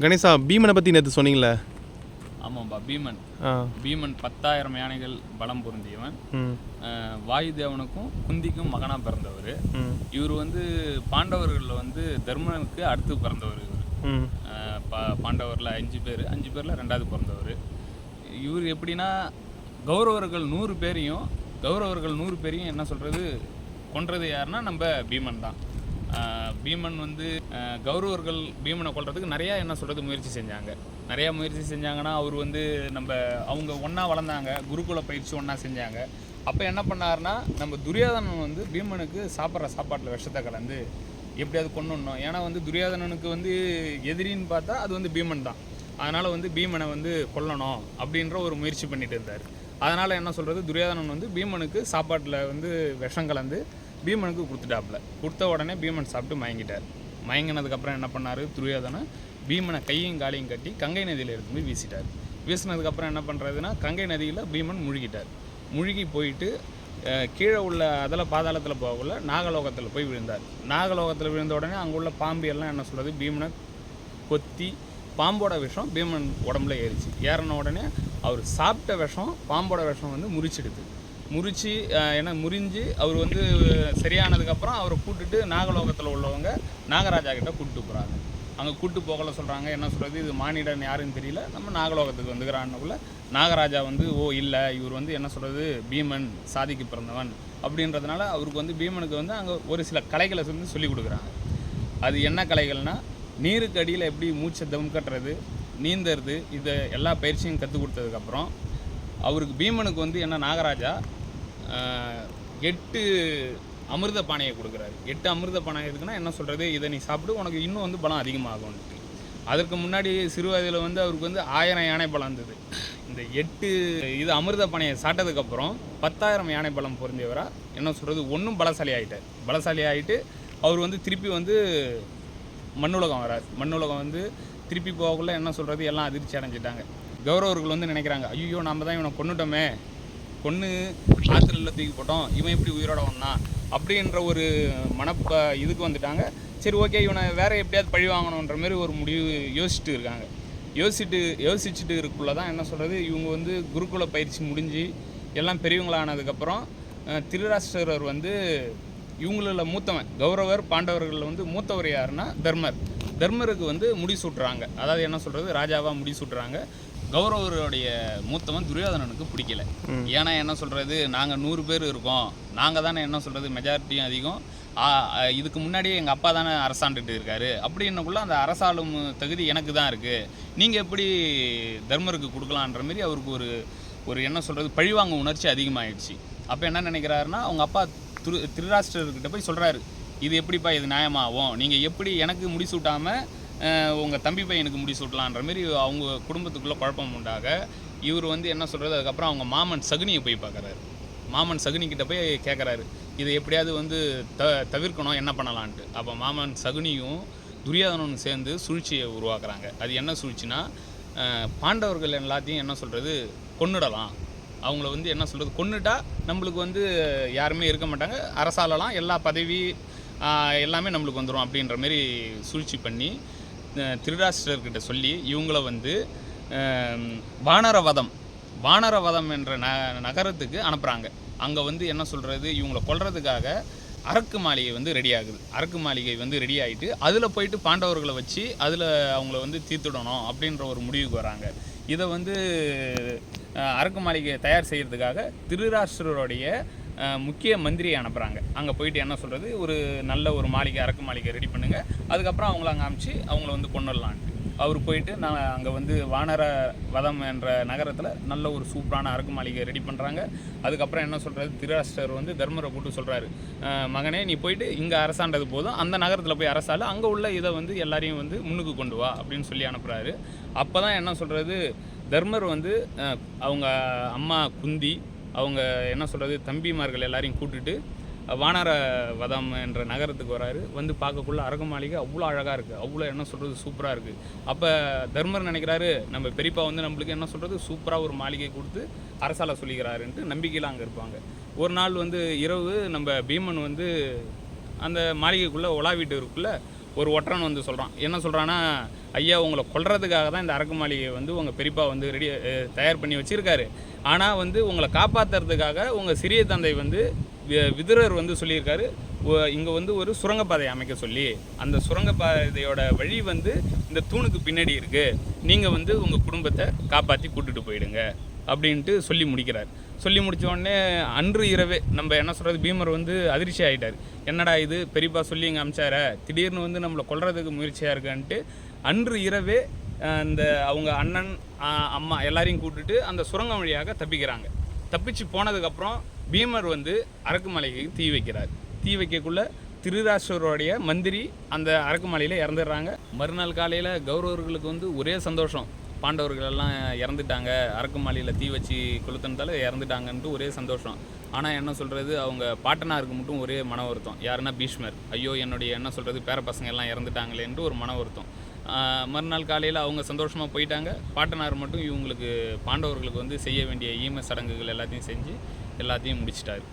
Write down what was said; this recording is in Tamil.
கணேசா பீமனை பற்றி நேற்று சொன்னீங்களே ஆமாம்பா பீமன். பீமன் பத்தாயிரம் யானைகள் பலம் பொருந்தியவன். வாயுதேவனுக்கும் குந்திக்கும் மகனா பிறந்தவர். இவர் வந்து பாண்டவர்களில் வந்து தர்மனுக்கு அடுத்து பிறந்தவர் இவர். பாண்டவரில் அஞ்சு பேர் அஞ்சு பேரில் ரெண்டாவது பிறந்தவர். இவர் எப்படின்னா கௌரவர்கள் நூறு பேரையும் கௌரவர்கள் நூறு பேரையும் என்ன சொல்கிறது கொன்றது யாருன்னா நம்ம பீமன் தான். பீமன் வந்து கௌரவர்கள் பீமனை கொள்றதுக்கு நிறையா என்ன சொல்கிறது முயற்சி செஞ்சாங்க. நிறையா முயற்சி செஞ்சாங்கன்னா அவர் வந்து நம்ம அவங்க ஒன்றா வளர்ந்தாங்க குருகுல பயிற்சி ஒன்றா செஞ்சாங்க. அப்போ என்ன பண்ணாருன்னா நம்ம துரியோதனன் வந்து பீமனுக்கு சாப்பிட்ற சாப்பாட்டில் விஷத்தை கலந்து எப்படியாவது கொண்டுடணும் ஏன்னா வந்து துரியோதனனுக்கு வந்து எதிரின்னு பார்த்தா அது வந்து பீமன் தான். அதனால் வந்து பீமனை வந்து கொல்லணும் அப்படின்ற ஒரு முயற்சி பண்ணிட்டு இருந்தார். அதனால் என்ன சொல்கிறது துரியோதனன் வந்து பீமனுக்கு சாப்பாட்டில் வந்து விஷம் கலந்து பீமனுக்கு கொடுத்துட்டாப்புல. கொடுத்த உடனே பீமன் சாப்பிட்டு மயங்கிட்டார். மயங்கினதுக்கப்புறம் என்ன பண்ணார்? துரியோதனை பீமனை கையும் காலையும் கட்டி கங்கை நதியில் எடுத்து போய் வீசிட்டார். வீசினதுக்கப்புறம் என்ன பண்ணுறதுன்னா கங்கை நதியில் பீமன் முழுகிட்டார். முழுகி போயிட்டு கீழே உள்ள அதில் பாதாளத்தில் போகக்குள்ள நாகலோகத்தில் போய் விழுந்தார். நாகலோகத்தில் விழுந்த உடனே அங்கே உள்ள பாம்பு எல்லாம் என்ன சொல்கிறது பீமனை கொத்தி பாம்போட விஷம் பீமன் உடம்புல ஏறிச்சு. ஏறின உடனே அவர் சாப்பிட்ட விஷம் பாம்போட விஷம் வந்து முறிச்சிடுது. முறிச்சு ஏன்னா முறிஞ்சு அவர் வந்து சரியானதுக்கப்புறம் அவரை கூட்டுட்டு நாகலோகத்தில் உள்ளவங்க நாகராஜா கிட்ட கூப்பிட்டு போகிறாங்க அங்கே கூட்டு போகல சொல்கிறாங்க என்ன சொல்கிறது இது மானிடன் யாருன்னு தெரியல. நம்ம நாகலோகத்துக்கு வந்துக்கிறான்னுக்குள்ள நாகராஜா வந்து ஓ இல்லை. இவர் வந்து என்ன சொல்கிறது பீமன் சாதிக்கு பிறந்தவன். அப்படின்றதுனால அவருக்கு வந்து பீமனுக்கு வந்து அங்கே ஒரு சில கலைகளை வந்து சொல்லி கொடுக்குறாங்க. அது என்ன கலைகள்னா நீருக்கு அடியில் எப்படி மூச்சை தம் கட்டுறது நீந்தறது இதை எல்லா பயிற்சியும் கற்றுக் கொடுத்ததுக்கப்புறம் அவருக்கு பீமனுக்கு வந்து என்ன நாகராஜா எட்டு அமிர்த பானையை கொடுக்குறாரு. எட்டு அமிர்த பானை எதுக்குன்னா என்ன சொல்கிறது இதை நீ சாப்பிட்டு உனக்கு இன்னும் வந்து பலம் அதிகமாகும்ன்ட்டு அதற்கு முன்னாடி சிறு வயதில் வந்து அவருக்கு வந்து ஆயிரம் யானை பலம் இருந்தது. இந்த எட்டு இது அமிர்த பானையை சாப்பிட்டதுக்கப்புறம் பத்தாயிரம் யானை பலம் பொருந்தியவராக என்ன சொல்கிறது ஒன்றும் பலசாலி ஆகிட்டார் பலசாலி ஆகிட்டு அவர் வந்து திருப்பி வந்து மண்ணுலகம் வராது மண்ணுலகம் வந்து திருப்பி போகக்குள்ள என்ன சொல்கிறது எல்லாம் அதிர்ச்சி அடைஞ்சிட்டாங்க. கௌரவர்கள் வந்து நினைக்கிறாங்க ஐயோ நம்ம தான் இவனை கொண்டுட்டோமே கொன்று ஆற்றுல தூக்கி போட்டோம். இவன் எப்படி உயிரோட வந்தான்? அப்படின்ற ஒரு மனப்ப இதுக்கு வந்துட்டாங்க. சரி ஓகே இவனை வேற எப்படியாவது பழி வாங்கணுன்ற மாதிரி ஒரு முடிவு யோசிச்சுட்டு இருக்காங்க. யோசிச்சுட்டு யோசிச்சுட்டு இருக்குள்ள தான் என்ன சொல்கிறது இவங்க வந்து குருகுல பயிற்சி முடிஞ்சு எல்லாம் பெரியவங்களானதுக்கப்புறம் திருராஷ்டிரர் வந்து இவங்களில் மூத்தவன் கௌரவர் பாண்டவர்களில் வந்து மூத்தவர் யாருன்னா தர்மர். தர்மருக்கு வந்து முடிசூட்டுறாங்க அதாவது என்ன சொல்கிறது ராஜாவாக முடிசூட்டுறாங்க கௌரவருடைய மூத்தவன் துரியோதனனுக்கு பிடிக்கல. ஏன்னா என்ன சொல்கிறது நாங்கள் நூறு பேர் இருக்கோம். நாங்கள் தானே என்ன சொல்கிறது மெஜாரிட்டியும் அதிகம். இதுக்கு முன்னாடியே எங்கள் அப்பா தானே அரசாண்டுட்டு இருக்காரு. அப்படின்னக்குள்ள அந்த அரசாளும் தகுதி எனக்கு தான் இருக்குது நீங்கள் எப்படி தர்மருக்கு கொடுக்கலான்ற மாதிரி அவருக்கு ஒரு ஒரு என்ன சொல்கிறது பழிவாங்க உணர்ச்சி அதிகமாகிடுச்சு அப்போ என்ன நினைக்கிறாருன்னா அவங்க அப்பா திரு திருராஷ்டிரர்கிட்ட போய் சொல்கிறாரு இது எப்படிப்பா இது நியாயமாகும்? நீங்கள் எப்படி எனக்கு முடிசூட்டாமல் உங்கள் தம்பி பையனுக்கு முடிசூட்டலான்ற மாரி அவங்க குடும்பத்துக்குள்ளே குழப்பம் உண்டாக இவர் வந்து என்ன சொல்கிறது அதுக்கப்புறம் அவங்க மாமன் சகுனியை போய் பார்க்குறாரு மாமன் சகுனிக்கிட்ட போய் கேட்குறாரு இதை எப்படியாவது வந்து த தவிர்க்கணும் என்ன பண்ணலான்ட்டு. அப்போ மாமன் சகுனியும் துரியாதனும் சேர்ந்து சூழ்ச்சியை உருவாக்குறாங்க. அது என்ன சூழ்ச்சினா பாண்டவர்கள் எல்லாத்தையும் என்ன சொல்கிறது கொன்னுடலாம். அவங்கள வந்து என்ன சொல்கிறது கொன்னுட்டா நம்மளுக்கு வந்து யாருமே இருக்க மாட்டாங்க. அரசாலலாம் எல்லா பதவி எல்லாமே நம்மளுக்கு வந்துடும் அப்படின்ற மாரி சூழ்ச்சி பண்ணி திருராஷ்டிரர்கிட்ட சொல்லி இவங்கள வந்து வானரவதம் வானரவதம் என்ற ந நகரத்துக்கு அனுப்புகிறாங்க அங்கே வந்து என்ன சொல்கிறது இவங்கள கொல்றதுக்காக அரக்கு மாளிகை வந்து ரெடி ஆகுது. அரக்கு மாளிகை வந்து ரெடி ஆகிட்டு அதில் போயிட்டு பாண்டவர்களை வச்சு அதில் அவங்கள வந்து தீர்த்துடணும் அப்படின்ற ஒரு முடிவுக்கு வராங்க. இதை வந்து அரக்கு மாளிகையை தயார் செய்கிறதுக்காக திருராஷ்டிரருடைய முக்கிய மந்திரியை அனுப்புகிறாங்க அங்கே போயிட்டு என்ன சொல்கிறது ஒரு நல்ல ஒரு மாளிகை அரக்கு மாளிகை ரெடி பண்ணுங்கள் அதுக்கப்புறம் அவங்கள அங்கே அமிச்சு அவங்கள வந்து கொண்டுடலான்ட்டு அவர் போயிட்டு நான் அங்கே வந்து வானர வதம் என்ற நகரத்தில் நல்ல ஒரு சூப்பரான அரக்கு மாளிகை ரெடி பண்ணுறாங்க அதுக்கப்புறம் என்ன சொல்கிறது திருராஷ்டர் வந்து தர்மரை கூட்டு சொல்கிறாரு மகனே நீ போயிட்டு இங்கே அரசாண்டது போதும். அந்த நகரத்தில் போய் அரசாலும் அங்கே உள்ள இதை வந்து எல்லாரையும் வந்து முன்னுக்கு கொண்டு வா அப்படின்னு சொல்லி அனுப்புகிறாரு அப்போ தான் என்ன சொல்கிறது தர்மர் வந்து அவங்க அம்மா குந்தி அவங்க என்ன சொல்கிறது தம்பிமார்கள் எல்லாரையும் கூட்டுட்டு வானர வதம் என்ற நகரத்துக்கு வராரு. வந்து பார்க்கக்குள்ள அரக மாளிகை அவ்வளோ அழகாக இருக்குது அவ்வளோ என்ன சொல்கிறது சூப்பராக இருக்குது அப்போ தர்மர் நினைக்கிறாரு நம்ம பெரியப்பா வந்து நம்மளுக்கு என்ன சொல்கிறது சூப்பராக ஒரு மாளிகை கொடுத்து அரசால சொல்லிக்கிறாருன்ட்டு நம்பிக்கையில் அங்கே இருப்பாங்க. ஒரு நாள் வந்து இரவு நம்ம பீமன் வந்து அந்த மாளிகைக்குள்ளே உலாவிட்டு வீட்டுக்குள்ளே ஒரு ஒற்றன் வந்து சொல்கிறான் என்ன சொல்கிறான்னா ஐயா உங்களை கொல்றதுக்காக தான் இந்த அரக்கு மாளிகையை வந்து உங்கள் பெரியப்பா வந்து ரெடி தயார் பண்ணி வச்சுருக்காரு. ஆனால் வந்து உங்களை காப்பாற்றுறதுக்காக உங்கள் சிறிய தந்தை வந்து வி- விதுரர் வந்து சொல்லியிருக்காரு. இங்கே வந்து ஒரு சுரங்கப்பாதை அமைக்க சொல்லி அந்த சுரங்கப்பாதையோட வழி வந்து இந்த தூணுக்கு பின்னாடி இருக்குது நீங்கள் வந்து உங்கள் குடும்பத்தை காப்பாற்றி கூட்டுட்டு போயிடுங்க. அப்படின்ட்டு சொல்லி முடிக்கிறார். சொல்லி முடிச்ச உடனே அன்று இரவே நம்ம என்ன சொல்கிறது பீமர் வந்து அதிர்ச்சி ஆகிட்டார் என்னடா இது? பெரியப்பா சொல்லி இங்கே அமிச்சார? திடீர்னு வந்து நம்மளை கொல்றதுக்கு முயற்சியாக இருக்கான்ட்டு அன்று இரவே அந்த அவங்க அண்ணன் அம்மா எல்லாரையும் கூப்பிட்டுட்டு அந்த சுரங்கம் வழியாக தப்பிக்கிறாங்க. தப்பிச்சு போனதுக்கப்புறம் பீமர் வந்து அரக்குமலைக்கு தீ வைக்கிறார். தீ வைக்கக்குள்ள திருராஷ்டருடைய மந்திரி அந்த அரக்குமலையில் இறந்துடுறாங்க. மறுநாள் காலையில் கௌரவர்களுக்கு வந்து ஒரே சந்தோஷம். பாண்டவர்கள் எல்லாம் இறந்துட்டாங்க அரக்குமலையில் தீ வச்சு கொளுத்தினதால இறந்துட்டாங்கன்ட்டு ஒரே சந்தோஷம். ஆனால் என்ன சொல்கிறது அவங்க பாட்டனாருக்கு மட்டும் ஒரே மன வருத்தம். யாருன்னா பீஷ்மர். ஐயோ என்னுடைய என்ன சொல்கிறது பேர பசங்க எல்லாம் இறந்துட்டாங்களேன்ட்டு ஒரு மன வருத்தம். மறுநாள் காலையில் அவங்க சந்தோஷமாக போயிட்டாங்க. பாட்டனார் மட்டும் இவங்களுக்கு பாண்டவர்களுக்கு வந்து செய்ய வேண்டிய ஈம சடங்குகள் எல்லாத்தையும் செஞ்சு எல்லாத்தையும் முடிச்சிட்டாரு.